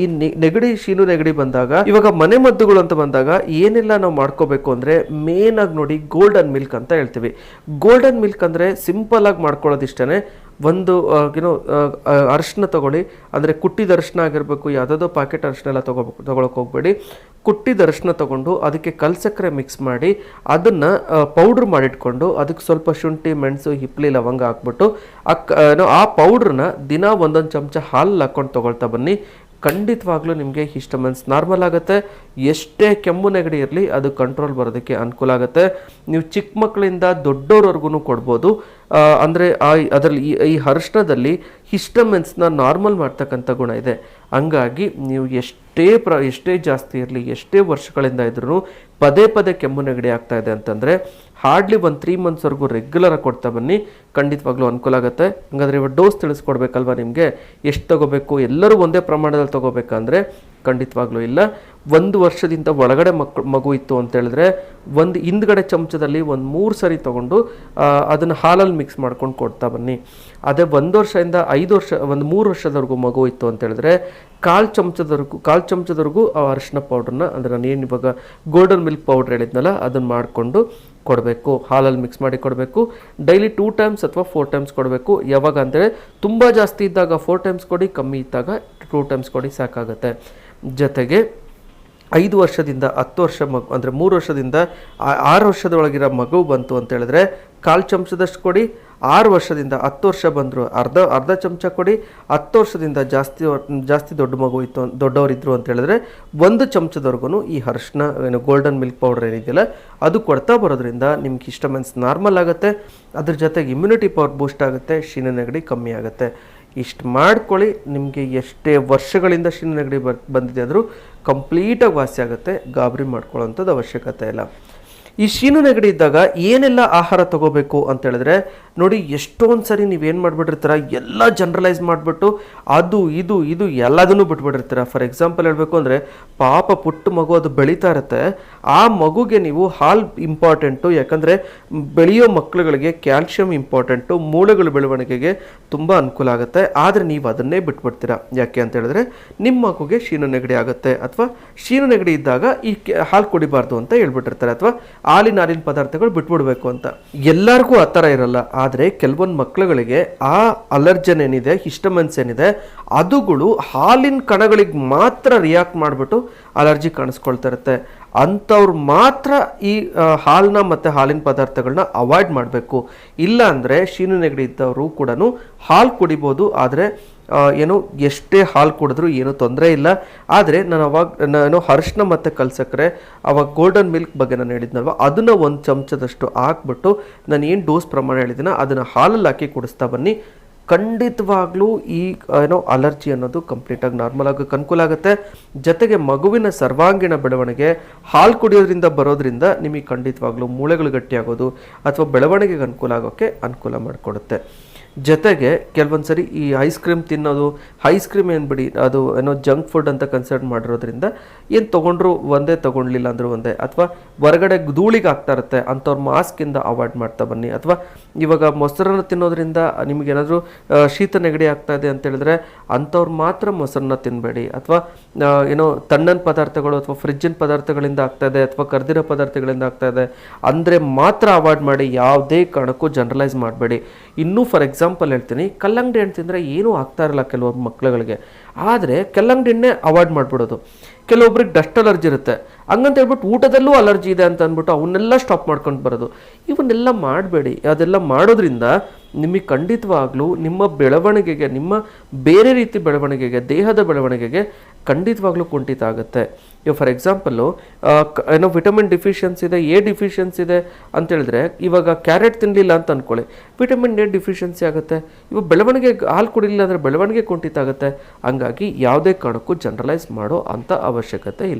ಈ ನೆಗಡಿ, ಶೀನು ನೆಗಡಿ ಬಂದಾಗ, ಇವಾಗ ಮನೆ ಮದ್ದುಗಳು ಅಂತ ಬಂದಾಗ ಏನೆಲ್ಲ ನಾವು ಮಾಡ್ಕೋಬೇಕು ಅಂದ್ರೆ ಮೇನ್ ಆಗಿ ನೋಡಿ ಗೋಲ್ಡನ್ ಮಿಲ್ಕ್ ಅಂತ ಹೇಳ್ತೀವಿ. ಗೋಲ್ಡನ್ ಮಿಲ್ಕ್ ಅಂದ್ರೆ ಸಿಂಪಲ್ ಆಗಿ ಮಾಡ್ಕೊಳ್ಳೋದಿಷ್ಟೇ ಒಂದು ಏನೋ ಅರಿಶಿನ ತಗೊಳ್ಳಿ. ಅಂದರೆ ಕುಟ್ಟಿದ ಅರಿಶಿನ ಆಗಿರಬೇಕು, ಯಾವುದಾದ್ರು ಪ್ಯಾಕೆಟ್ ಅರಿಶಿನ ಎಲ್ಲ ತಗೋಬೇಕು ತಗೊಳಕ್ಕೆ ಹೋಗಬೇಡಿ. ಕುಟ್ಟಿದ ಅರಿಶಿನ ತಗೊಂಡು ಅದಕ್ಕೆ ಕಲ್ಸಕ್ಕರೆ ಮಿಕ್ಸ್ ಮಾಡಿ ಅದನ್ನು ಪೌಡ್ರ್ ಮಾಡಿಟ್ಕೊಂಡು ಅದಕ್ಕೆ ಸ್ವಲ್ಪ ಶುಂಠಿ, ಮೆಣಸು, ಹಿಪ್ಲಿ, ಲವಂಗ ಹಾಕ್ಬಿಟ್ಟು ಅಕ್, ಆ ಪೌಡ್ರನ್ನ ದಿನ ಒಂದೊಂದು ಚಮಚ ಹಾಲು ಹಾಕ್ಕೊಂಡು ತೊಗೊಳ್ತಾ ಬನ್ನಿ. ಖಂಡಿತವಾಗ್ಲೂ ನಿಮಗೆ ಹಿಸ್ಟಮನ್ಸ್ ನಾರ್ಮಲ್ ಆಗುತ್ತೆ. ಎಷ್ಟೇ ಕೆಮ್ಮು ನೆಗಡಿ ಇರಲಿ ಅದು ಕಂಟ್ರೋಲ್ ಬರೋದಕ್ಕೆ ಅನುಕೂಲ ಆಗುತ್ತೆ. ನೀವು ಚಿಕ್ಕ ಮಕ್ಕಳಿಂದ ದೊಡ್ಡವ್ರವರೆಗೂ ಕೊಡ್ಬೋದು. ಅಂದ್ರೆ ಆ ಅದರಲ್ಲಿ ಈ ಅರಿಶಿಣದಲ್ಲಿ ಹಿಸ್ಟಮೆನ್ಸ್ನ ನಾರ್ಮಲ್ ಮಾಡ್ತಕ್ಕಂಥ ಗುಣ ಇದೆ. ಹಂಗಾಗಿ ನೀವು ಎಷ್ಟೇ ಪ್ರ ಎಷ್ಟೇ ಜಾಸ್ತಿ ಇರಲಿ, ಎಷ್ಟೇ ವರ್ಷಗಳಿಂದ ಇದ್ರೂ ಪದೇ ಪದೇ ಕೆಮ್ಮು ನೆಗಡಿ ಆಗ್ತಾ ಇದೆ ಅಂತಂದರೆ ಹಾರ್ಡ್ಲಿ ಒಂದು ತ್ರೀ ಮಂತ್ಸ್ವರೆಗೂ ರೆಗ್ಯುಲರ್ ಆಗಿ ಕೊಡ್ತಾ ಬನ್ನಿ. ಖಂಡಿತವಾಗ್ಲೂ ಅನುಕೂಲ ಆಗುತ್ತೆ. ಹಂಗಾದ್ರೆ ಇವಾಗ ಡೋಸ್ ತಿಳಿಸ್ಕೊಡ್ಬೇಕಲ್ವ ನಿಮಗೆ? ಎಷ್ಟು ತಗೋಬೇಕು? ಎಲ್ಲರೂ ಒಂದೇ ಪ್ರಮಾಣದಲ್ಲಿ ತಗೋಬೇಕಂದ್ರೆ ಖಂಡಿತವಾಗ್ಲೂ ಇಲ್ಲ. ಒಂದು ವರ್ಷದಿಂದ ಒಳಗಡೆ ಮಕ್ ಮಗು ಇತ್ತು ಅಂತ ಹೇಳಿದ್ರೆ ಒಂದು ಹಿಂದ್ಗಡೆ ಚಮಚದಲ್ಲಿ ಒಂದು ಮೂರು ಸರಿ ತೊಗೊಂಡು ಅದನ್ನು ಹಾಲಲ್ಲಿ ಮಿಕ್ಸ್ ಮಾಡ್ಕೊಂಡು ಕೊಡ್ತಾ ಬನ್ನಿ. ಅದೇ ಒಂದು ವರ್ಷದಿಂದ ಐದು ವರ್ಷ, ಒಂದು ಮೂರು ವರ್ಷದವರೆಗೂ ಮಗು ಇತ್ತು ಅಂತ ಹೇಳಿದ್ರೆ ಕಾಲು ಚಮಚದವರೆಗೂ ಕಾಲು ಚಮಚದವರೆಗೂ ಆ ಅರಿಶಿನ ಪೌಡ್ರನ್ನ ಅಂದರೆ ನಾನು ಏನು ಇವಾಗ ಗೋಲ್ಡನ್ ಮಿಲ್ಕ್ ಪೌಡ್ರ್ ಹೇಳಿದ್ನಲ್ಲ, ಅದನ್ನು ಮಾಡಿಕೊಂಡು ಕೊಡಬೇಕು, ಹಾಲಲ್ಲಿ ಮಿಕ್ಸ್ ಮಾಡಿ ಕೊಡಬೇಕು. ಡೈಲಿ ಟೂ ಟೈಮ್ಸ್ ಅಥವಾ ಫೋರ್ ಟೈಮ್ಸ್ ಕೊಡಬೇಕು. ಯಾವಾಗ ಅಂದರೆ ತುಂಬ ಜಾಸ್ತಿ ಇದ್ದಾಗ ಫೋರ್ ಟೈಮ್ಸ್ ಕೊಡಿ, ಕಮ್ಮಿ ಇದ್ದಾಗ ಟೂ ಟೈಮ್ಸ್ ಕೊಡಿ ಸಾಕಾಗುತ್ತೆ. ಜೊತೆಗೆ ಐದು ವರ್ಷದಿಂದ, ಹತ್ತು ವರ್ಷ ಮಗು, ಅಂದರೆ ಮೂರು ವರ್ಷದಿಂದ ಆರು ವರ್ಷದೊಳಗಿರೋ ಮಗು ಬಂತು ಅಂತ ಹೇಳಿದ್ರೆ ಕಾಲು ಚಮಚದಷ್ಟು ಕೊಡಿ, ಆರು ವರ್ಷದಿಂದ ಹತ್ತು ವರ್ಷ ಬಂದರು ಅರ್ಧ ಅರ್ಧ ಚಮಚ ಕೊಡಿ, ಹತ್ತು ವರ್ಷದಿಂದ ಜಾಸ್ತಿ ಜಾಸ್ತಿ ದೊಡ್ಡ ಮಗು ಇತ್ತು ದೊಡ್ಡವರಿದ್ದರು ಅಂತ ಹೇಳಿದ್ರೆ ಒಂದು ಚಮಚದವರೆಗೂ ಈ ಅರಿಶಿನ, ಏನು ಗೋಲ್ಡನ್ ಮಿಲ್ಕ್ ಪೌಡರ್ ಏನಿದೆಯಲ್ಲ, ಅದು ಕೊಡ್ತಾ ಬರೋದ್ರಿಂದ ನಿಮ್ಗೆ ಹಿಸ್ಟಮೆನ್ಸ್ ನಾರ್ಮಲ್ ಆಗುತ್ತೆ, ಅದ್ರ ಜೊತೆಗೆ ಇಮ್ಯುನಿಟಿ ಪವರ್ ಬೂಸ್ಟ್ ಆಗುತ್ತೆ ಶೀನ ನೆಗಡಿ ಕಮ್ಮಿ ಆಗುತ್ತೆ. ಇಷ್ಟು ಮಾಡ್ಕೊಳ್ಳಿ, ನಿಮಗೆ ಎಷ್ಟೇ ವರ್ಷಗಳಿಂದ ಶೀನ ನೆಗಡಿ ಬಂದಿದೆ ಆದರೂ ಕಂಪ್ಲೀಟಾಗಿ ವಾಸಿ ಆಗುತ್ತೆ ಗಾಬರಿ ಮಾಡ್ಕೊಳ್ಳೋಂಥದ್ದು ಅವಶ್ಯಕತೆ ಇಲ್ಲ. ಈ ಶೀನು ನೆಗಡಿ ಇದ್ದಾಗ ಏನೆಲ್ಲ ಆಹಾರ ತಗೋಬೇಕು ಅಂತ ಹೇಳಿದ್ರೆ, ನೋಡಿ, ಎಷ್ಟೊಂದು ಸರಿ ನೀವೇನು ಮಾಡಿಬಿಟ್ಟಿರ್ತೀರ, ಎಲ್ಲ ಜನರಲೈಸ್ ಮಾಡಿಬಿಟ್ಟು ಅದು, ಇದು ಇದು ಎಲ್ಲದನ್ನು ಬಿಟ್ಬಿಟ್ಟಿರ್ತೀರ. ಫಾರ್ ಎಕ್ಸಾಂಪಲ್ ಹೇಳಬೇಕು ಅಂದರೆ, ಪಾಪ ಪುಟ್ಟ ಮಗು ಅದು ಬೆಳೀತಾ ಇರುತ್ತೆ. ಆ ಮಗುಗೆ ನೀವು ಹಾಲು ಇಂಪಾರ್ಟೆಂಟು ಯಾಕಂದರೆ ಬೆಳೆಯೋ ಮಕ್ಕಳುಗಳಿಗೆ ಕ್ಯಾಲ್ಶಿಯಂ ಇಂಪಾರ್ಟೆಂಟು ಮೂಳೆಗಳ ಬೆಳವಣಿಗೆಗೆ ತುಂಬ ಅನುಕೂಲ ಆಗುತ್ತೆ. ಆದರೆ ನೀವು ಅದನ್ನೇ ಬಿಟ್ಬಿಡ್ತೀರಾ. ಯಾಕೆ ಅಂತ ಹೇಳಿದ್ರೆ ನಿಮ್ಮ ಮಗುಗೆ ಶೀನು ನೆಗಡಿ ಆಗುತ್ತೆ. ಅಥವಾ ಶೀನು ನೆಗಡಿ ಇದ್ದಾಗ ಈ ಹಾಲು ಕುಡಿಬಾರ್ದು ಅಂತ ಹೇಳ್ಬಿಟ್ಟಿರ್ತಾರೆ. ಅಥವಾ ಹಾಲಿನ ಹಾಲಿನ ಪದಾರ್ಥಗಳು ಬಿಟ್ಬಿಡ್ಬೇಕು ಅಂತ. ಎಲ್ಲರಿಗೂ ಆ ಥರ ಇರಲ್ಲ. ಆದರೆ ಕೆಲವೊಂದು ಮಕ್ಕಳುಗಳಿಗೆ ಆ ಅಲರ್ಜನ್ ಏನಿದೆ ಹಿಸ್ಟಮನ್ಸ್ ಏನಿದೆ ಅದುಗಳು ಹಾಲಿನ ಕಣಗಳಿಗೆ ಮಾತ್ರ ರಿಯಾಕ್ಟ್ ಮಾಡಿಬಿಟ್ಟು ಅಲರ್ಜಿ ಕಾಣಿಸ್ಕೊಳ್ತಾ ಇರುತ್ತೆ ಅಂಥವ್ರು ಮಾತ್ರ ಈ ಹಾಲನ್ನ ಮತ್ತು ಹಾಲಿನ ಪದಾರ್ಥಗಳನ್ನ ಅವಾಯ್ಡ್ ಮಾಡಬೇಕು. ಇಲ್ಲ ಅಂದರೆ ಶೀನು ನೆಗಡಿ ಇದ್ದವರು ಕೂಡ ಹಾಲು ಕುಡಿಬೋದು, ಆದರೆ ಏನು, ಎಷ್ಟೇ ಹಾಲು ಕುಡಿದ್ರೂ ಏನೂ ತೊಂದರೆ ಇಲ್ಲ. ಆದರೆ ನಾನು ಅವಾಗ, ನಾನು ಹರ್ಷನ ಮತ್ತು ಕಲ್ಸಕ್ಕರೆ ಅವಾಗ ಗೋಲ್ಡನ್ ಮಿಲ್ಕ್ ಬಗ್ಗೆ ನಾನು ಹೇಳಿದ್ನಲ್ವ, ಅದನ್ನು ಒಂದು ಚಮಚದಷ್ಟು ಹಾಕ್ಬಿಟ್ಟು ನಾನು ಏನು ಡೋಸ್ ಪ್ರಮಾಣ ಹೇಳಿದ್ದೀನ ಅದನ್ನು ಹಾಲಲ್ಲಿ ಹಾಕಿ ಕುಡಿಸ್ತಾ ಬನ್ನಿ. ಖಂಡಿತವಾಗ್ಲೂ ಈ, ಏನೋ ಅಲರ್ಜಿ ಅನ್ನೋದು ಕಂಪ್ಲೀಟಾಗಿ ನಾರ್ಮಲ್ ಆಗೋಕ್ಕೆ ಅನುಕೂಲ ಆಗುತ್ತೆ. ಜೊತೆಗೆ ಮಗುವಿನ ಸರ್ವಾಂಗೀಣ ಬೆಳವಣಿಗೆ, ಹಾಲು ಕುಡಿಯೋದ್ರಿಂದ ಬರೋದ್ರಿಂದ ನಿಮಗೆ ಖಂಡಿತವಾಗ್ಲೂ ಮೂಳೆಗಳು ಗಟ್ಟಿಯಾಗೋದು ಅಥವಾ ಬೆಳವಣಿಗೆಗೆ ಅನುಕೂಲ ಆಗೋಕ್ಕೆ ಅನುಕೂಲ ಮಾಡಿಕೊಡುತ್ತೆ. ಜೊತೆಗೆ ಕೆಲವೊಂದು ಸರಿ ಈ ಐಸ್ ಕ್ರೀಮ್ ತಿನ್ನೋದು ಐಸ್ ಕ್ರೀಮ್ ಏನು ಬಿಡಿ, ಅದು ಏನೋ ಜಂಕ್ ಫುಡ್ ಅಂತ ಕನ್ಸಿಡರ್ ಮಾಡಿರೋದ್ರಿಂದ ಏನು ತೊಗೊಂಡ್ರು ಒಂದೇ ತೊಗೊಂಡ್ಲಿಲ್ಲ ಅಂದರೂ ಒಂದೇ. ಅಥವಾ ಹೊರಗಡೆ ಧೂಳಿಗೆ ಆಗ್ತಾ ಇರುತ್ತೆ ಅಂಥವ್ರು ಮಾಸ್ಕಿಂದ ಅವಾಯ್ಡ್ ಮಾಡ್ತಾ ಬನ್ನಿ. ಅಥವಾ ಇವಾಗ ಮೊಸರನ್ನ ತಿನ್ನೋದ್ರಿಂದ ನಿಮಗೇನಾದರೂ ಶೀತ ನೆಗಡಿ ಆಗ್ತಾ ಇದೆ ಅಂತ ಹೇಳಿದ್ರೆ ಅಂಥವ್ರು ಮಾತ್ರ ಮೊಸರನ್ನ ತಿನ್ನಬೇಡಿ ಅಥವಾ ಏನೋ ತಣ್ಣನ ಪದಾರ್ಥಗಳು ಅಥವಾ ಫ್ರಿಜ್ಜಿನ ಪದಾರ್ಥಗಳಿಂದ ಆಗ್ತಾ ಇದೆ, ಅಥವಾ ಕರ್ದಿರೋ ಪದಾರ್ಥಗಳಿಂದ ಆಗ್ತಾ ಇದೆ. ಅಂದರೆ ಮಾತ್ರ ಅವಾಯ್ಡ್ ಮಾಡಿ, ಯಾವುದೇ ಕಾರಣಕ್ಕೂ ಜನರಲೈಸ್ ಮಾಡಬೇಡಿ. ಇನ್ನೂ ಫಾರ್ ಎಕ್ಸಾಂಪಲ್ ಹೇಳ್ತೀನಿ. ಕಲ್ಲಂಗಡಿ ಹಣ್ಣು ತಿಂದರೆ ಏನೂ ಆಗ್ತಾ ಇರಲ್ಲ ಕೆಲವೊಬ್ಬ ಮಕ್ಕಳುಗಳಿಗೆ ಆದರೆ ಕಲ್ಲಂಗಡಿ ಹಣ್ಣೆ ಅವಾಯ್ಡ್ ಮಾಡಿಬಿಡೋದು. ಕೆಲವೊಬ್ರಿಗೆ ಡಸ್ಟ್ ಅಲರ್ಜಿ ಇರುತ್ತೆ. ಹಂಗಂತ ಹೇಳ್ಬಿಟ್ಟು ಊಟದಲ್ಲೂ ಅಲರ್ಜಿ ಇದೆ ಅಂತ ಅಂದ್ಬಿಟ್ಟು ಅವನ್ನೆಲ್ಲ ಸ್ಟಾಪ್ ಮಾಡ್ಕೊಂಡು ಬರೋದು. ಇವನ್ನೆಲ್ಲ ಮಾಡಬೇಡಿ. ಅದೆಲ್ಲ ಮಾಡೋದ್ರಿಂದ ನಿಮಗೆ ಖಂಡಿತವಾಗ್ಲೂ ನಿಮ್ಮ ಬೆಳವಣಿಗೆಗೆ, ನಿಮ್ಮ ಬೇರೆ ರೀತಿ ಬೆಳವಣಿಗೆಗೆ, ದೇಹದ ಬೆಳವಣಿಗೆಗೆ ಖಂಡಿತವಾಗ್ಲೂ ಕುಂಠಿತ ಆಗುತ್ತೆ. ಇವಾಗ ಫಾರ್ ಎಕ್ಸಾಂಪಲ್ಲು ಏನೋ ವಿಟಮಿನ್ ಡಿಫಿಷಿಯನ್ಸಿ ಇದೆ ಎ ಡಿಫಿಷಿಯನ್ಸ್ ಇದೆ ಅಂತ ಹೇಳಿದ್ರೆ, ಇವಾಗ ಕ್ಯಾರೆಟ್ ತಿನ್ನಲಿಲ್ಲ ಅಂತ ಅಂದ್ಕೊಳ್ಳಿ ವಿಟಮಿನ್ ಎ ಡಿಫಿಷಿಯನ್ಸಿ ಆಗುತ್ತೆ. ಇವಾಗ ಬೆಳವಣಿಗೆ, ಹಾಲು ಕುಡಿಲಿಲ್ಲ ಅಂದರೆ ಬೆಳವಣಿಗೆ ಕುಂಠಿತ ಆಗುತ್ತೆ. ಹಂಗಾಗಿ ಯಾವುದೇ ಕಾರಣಕ್ಕೂ ಜನರಲೈಸ್ ಮಾಡೋ ಅಂಥ ಅವಶ್ಯಕತೆ ಇಲ್ಲ.